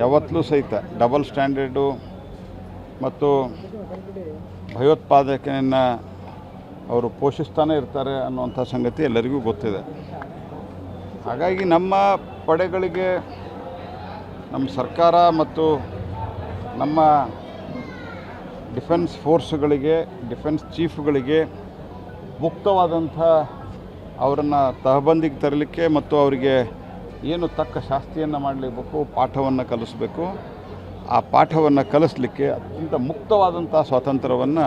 ಯಾವತ್ತಲೂ ಸಹಿತ double standard ಮತ್ತು ಭಯೋತ್ಪಾದಕನನ್ನು ಅವರು ಪೋಷಿಸ್ತಾನೆ ಇರ್ತಾರೆ ಅನ್ನುವಂಥ ಸಂಗತಿ ಎಲ್ಲರಿಗೂ ಗೊತ್ತಿದೆ. ಹಾಗಾಗಿ ನಮ್ಮ ಪಡೆಗಳಿಗೆ, ನಮ್ಮ ಸರ್ಕಾರ ಮತ್ತು ನಮ್ಮ ಡಿಫೆನ್ಸ್ ಫೋರ್ಸ್ಗಳಿಗೆ, ಡಿಫೆನ್ಸ್ ಚೀಫ್ಗಳಿಗೆ ಮುಕ್ತವಾದಂಥ ಅವರನ್ನು ತಹಬಂದಿಗೆ ತರಲಿಕ್ಕೆ ಮತ್ತು ಅವರಿಗೆ ಏನು ತಕ್ಕ ಶಾಸ್ತಿಯನ್ನು ಮಾಡಲೇಬೇಕು, ಪಾಠವನ್ನು ಕಲಿಸ್ಬೇಕು, ಆ ಪಾಠವನ್ನು ಕಲಿಸ್ಲಿಕ್ಕೆ ಅತ್ಯಂತ ಮುಕ್ತವಾದಂಥ ಸ್ವಾತಂತ್ರ್ಯವನ್ನು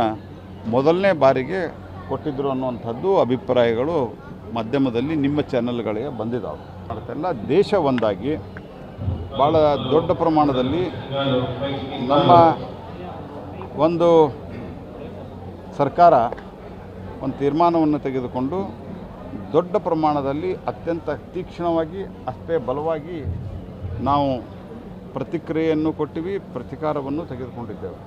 ಮೊದಲನೇ ಬಾರಿಗೆ ಕೊಟ್ಟಿದ್ದರು ಅನ್ನುವಂಥದ್ದು ಅಭಿಪ್ರಾಯಗಳು ಮಾಧ್ಯಮದಲ್ಲಿ ನಿಮ್ಮ ಚಾನೆಲ್ಗಳಿಗೆ ಬಂದಿದ್ದಾವೆ ಅದಕ್ಕೆಲ್ಲ ದೇಶ ಒಂದಾಗಿ ಭಾಳ ದೊಡ್ಡ ಪ್ರಮಾಣದಲ್ಲಿ ನಮ್ಮ ಒಂದು ಸರ್ಕಾರ ಒಂದು ತೀರ್ಮಾನವನ್ನು ತೆಗೆದುಕೊಂಡು ದೊಡ್ಡ ಪ್ರಮಾಣದಲ್ಲಿ ಅತ್ಯಂತ ತೀಕ್ಷ್ಣವಾಗಿ, ಅಷ್ಟೇ ಬಲವಾಗಿ ನಾವು ಪ್ರತಿಕ್ರಿಯೆಯನ್ನು ಕೊಟ್ಟಿವಿ, ಪ್ರತಿಕಾರವನ್ನು ತೆಗೆದುಕೊಂಡಿದ್ದೇವೆ.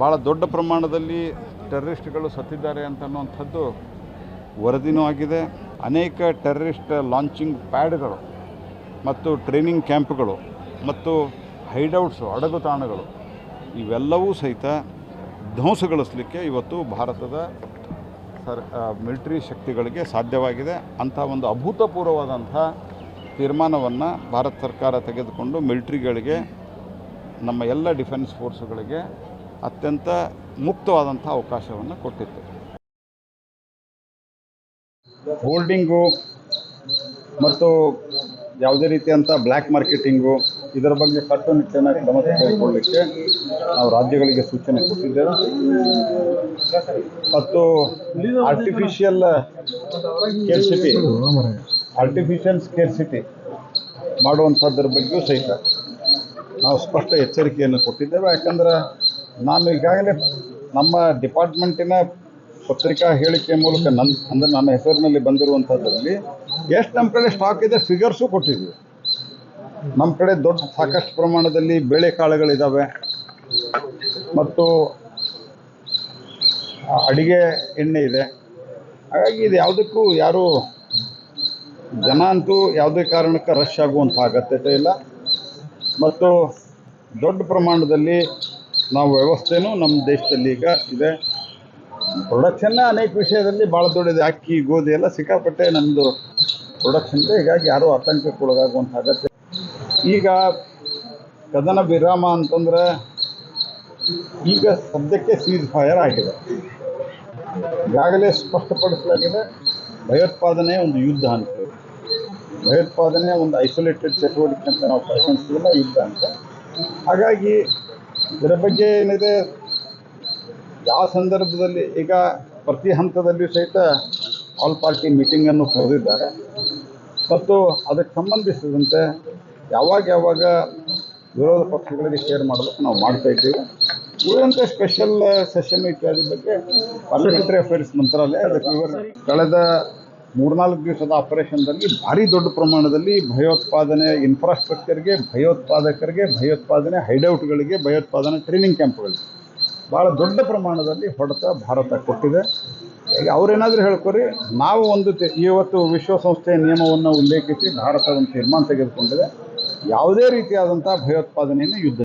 ಭಾಳ ದೊಡ್ಡ ಪ್ರಮಾಣದಲ್ಲಿ ಟೆರರಿಸ್ಟ್ಗಳು ಸತ್ತಿದ್ದಾರೆ ಅಂತ ಅನ್ನುವಂಥದ್ದು ವರದಿನೂ ಆಗಿದೆ. ಅನೇಕ ಟೆರರಿಸ್ಟ್ ಲಾಂಚಿಂಗ್ ಪ್ಯಾಡ್ಗಳು ಮತ್ತು ಟ್ರೈನಿಂಗ್ ಕ್ಯಾಂಪ್ಗಳು ಮತ್ತು ಹೈಡೌಟ್ಸು ಅಡಗುತಾಣಗಳು ಇವೆಲ್ಲವೂ ಸಹಿತ ಧ್ವಂಸಗೊಳಿಸಲಿಕ್ಕೆ ಇವತ್ತು ಭಾರತದ ಸರ್ ಮಿಲಿಟ್ರಿ ಶಕ್ತಿಗಳಿಗೆ ಸಾಧ್ಯವಾಗಿದೆ. ಅಂಥ ಒಂದು ಅಭೂತಪೂರ್ವವಾದಂಥ ತೀರ್ಮಾನವನ್ನು ಭಾರತ ಸರ್ಕಾರ ತೆಗೆದುಕೊಂಡು ಮಿಲಿಟ್ರಿಗಳಿಗೆ, ನಮ್ಮ ಎಲ್ಲ ಡಿಫೆನ್ಸ್ ಫೋರ್ಸ್ಗಳಿಗೆ ಅತ್ಯಂತ ಮುಕ್ತವಾದಂಥ ಅವಕಾಶವನ್ನು ಕೊಟ್ಟಿತ್ತು. ಹೋಲ್ಡಿಂಗು ಮತ್ತು ಯಾವುದೇ ರೀತಿಯಂಥ ಬ್ಲ್ಯಾಕ್ ಮಾರ್ಕೆಟಿಂಗು ಇದರ ಬಗ್ಗೆ ಕಟ್ಟುನಿಟ್ಟಿನ ಕ್ರಮ ತೆಗೆದುಕೊಳ್ಳಲಿಕ್ಕೆ ನಾವು ರಾಜ್ಯಗಳಿಗೆ ಸೂಚನೆ ಕೊಟ್ಟಿದ್ದೇವೆ. ಮತ್ತು ಆರ್ಟಿಫಿಷಿಯಲ್ ಸ್ಕೇರ್ಸಿಟಿ ಆರ್ಟಿಫಿಷಿಯಲ್ ಸ್ಕೇರ್ಸಿಟಿ ಮಾಡುವಂಥದ್ರ ಬಗ್ಗೆಯೂ ಸಹಿತ ನಾವು ಸ್ಪಷ್ಟ ಎಚ್ಚರಿಕೆಯನ್ನು ಕೊಟ್ಟಿದ್ದೇವೆ. ಯಾಕಂದ್ರೆ ನಾನು ಈಗಾಗಲೇ ನಮ್ಮ ಡಿಪಾರ್ಟ್ಮೆಂಟಿನ ಪತ್ರಿಕಾ ಹೇಳಿಕೆ ಮೂಲಕ ನನ್ನ ಅಂದರೆ ನನ್ನ ಹೆಸರಿನಲ್ಲಿ ಬಂದಿರುವಂಥದ್ರಲ್ಲಿ ಎಷ್ಟು ನಮ್ಮ ಕಡೆ ಸ್ಟಾಕ್ ಇದೆ ಫಿಗರ್ಸು ಕೊಟ್ಟಿದ್ವಿ ನಮ್ಮ ಕಡೆ ದೊಡ್ಡ ಸಾಕಷ್ಟು ಪ್ರಮಾಣದಲ್ಲಿ ಬೇಳೆಕಾಳುಗಳಿದ್ದಾವೆ ಮತ್ತು ಅಡಿಗೆ ಎಣ್ಣೆ ಇದೆ. ಹಾಗಾಗಿ ಇದು ಯಾವುದಕ್ಕೂ ಯಾರು ಜನ ಅಂತೂ ಯಾವುದೇ ಕಾರಣಕ್ಕೆ ರಶ್ ಆಗುವಂಥ ಅಗತ್ಯತೆ ಇಲ್ಲ. ಮತ್ತು ದೊಡ್ಡ ಪ್ರಮಾಣದಲ್ಲಿ ನಾವು ವ್ಯವಸ್ಥೆನೂ ನಮ್ಮ ದೇಶದಲ್ಲಿ ಈಗ ಇದೆ. ಪ್ರೊಡಕ್ಷನ್ನ ಅನೇಕ ವಿಷಯದಲ್ಲಿ ಭಾಳ ದೊಡ್ಡದು. ಅಕ್ಕಿ, ಗೋಧಿ ಎಲ್ಲ ಸಿಕ್ಕಾಪಟ್ಟೆ ನಮ್ಮದು ಪ್ರೊಡಕ್ಷನ್ ಇದೆ ಹೀಗಾಗಿ ಯಾರೂ ಆತಂಕಕ್ಕೆ ಒಳಗಾಗುವಂಥ ಅಗತ್ಯ ಈಗ ಕದನ ವಿರಾಮ ಅಂತಂದ್ರೆ ಈಗ ಸದ್ಯಕ್ಕೆ ಸೀಸ್ ಫೈರ್ ಆಗಿದೆ. ಈಗಾಗಲೇ ಸ್ಪಷ್ಟಪಡಿಸಲಾಗಿದೆ ಭಯೋತ್ಪಾದನೆ ಒಂದು ಯುದ್ಧ ಅಂತ. ಭಯೋತ್ಪಾದನೆ ಒಂದು ಐಸೋಲೇಟೆಡ್ ಚಟುವಟಿಕೆ ಅಂತ ನಾವು ಪರಿಗಣಿಸಿಲ್ಲ ಯುದ್ಧ ಅಂತ. ಹಾಗಾಗಿ ಇದರ ಬಗ್ಗೆ ಏನಿದೆ? ಯಾವ ಸಂದರ್ಭದಲ್ಲಿ ಈಗ ಪ್ರತಿ ಹಂತದಲ್ಲಿಯೂ ಸಹಿತ ಆಲ್ ಪಾರ್ಟಿ ಮೀಟಿಂಗನ್ನು ಕರೆದಿದ್ದಾರೆ. ಮತ್ತು ಅದಕ್ಕೆ ಸಂಬಂಧಿಸಿದಂತೆ ಯಾವಾಗ ಯಾವಾಗ ವಿರೋಧ ಪಕ್ಷಗಳಿಗೆ ಶೇರ್ ಮಾಡಬೇಕು ನಾವು ಮಾಡ್ತಾ ಇದ್ದೀವಿ. ಉಳಿದಂತೆ ಸ್ಪೆಷಲ್ ಸೆಷನ್ ಇತ್ಯಾದಿ ಬಗ್ಗೆ ಪಾರ್ಲಿಮೆಂಟರಿ ಅಫೇರ್ಸ್ ಮಂತ್ರಾಲಯ ಅದಕ್ಕೆ ವಿವರ ಕಳೆದ ಮೂರ್ನಾಲ್ಕು ದಿವಸದ ಆಪರೇಷನ್ದಲ್ಲಿ ಭಾರಿ ದೊಡ್ಡ ಪ್ರಮಾಣದಲ್ಲಿ ಭಯೋತ್ಪಾದನೆ ಇನ್ಫ್ರಾಸ್ಟ್ರಕ್ಚರ್ಗೆ ಭಯೋತ್ಪಾದಕರಿಗೆ ಭಯೋತ್ಪಾದನೆ ಹೈಡೌಟ್ಗಳಿಗೆ ಭಯೋತ್ಪಾದನೆ ಟ್ರೈನಿಂಗ್ ಕ್ಯಾಂಪ್ಗಳಿಗೆ ಭಾಳ ದೊಡ್ಡ ಪ್ರಮಾಣದಲ್ಲಿ ಹೊಡೆತ ಭಾರತ ಕೊಟ್ಟಿದೆ. ಅವರೇನಾದರೂ ಅವ್ರೇನಾದರೂ ಹೇಳ್ಕೊರಿ ನಾವು ಒಂದು ಇವತ್ತು ವಿಶ್ವಸಂಸ್ಥೆಯ ನಿಯಮವನ್ನು ಉಲ್ಲೇಖಿಸಿ ಭಾರತ ಒಂದು ತೀರ್ಮಾನ ತೆಗೆದುಕೊಂಡಿದೆ. ಯಾವುದೇ ರೀತಿಯಾದಂಥ ಭಯೋತ್ಪಾದನೆಯನ್ನು ಯುದ್ಧ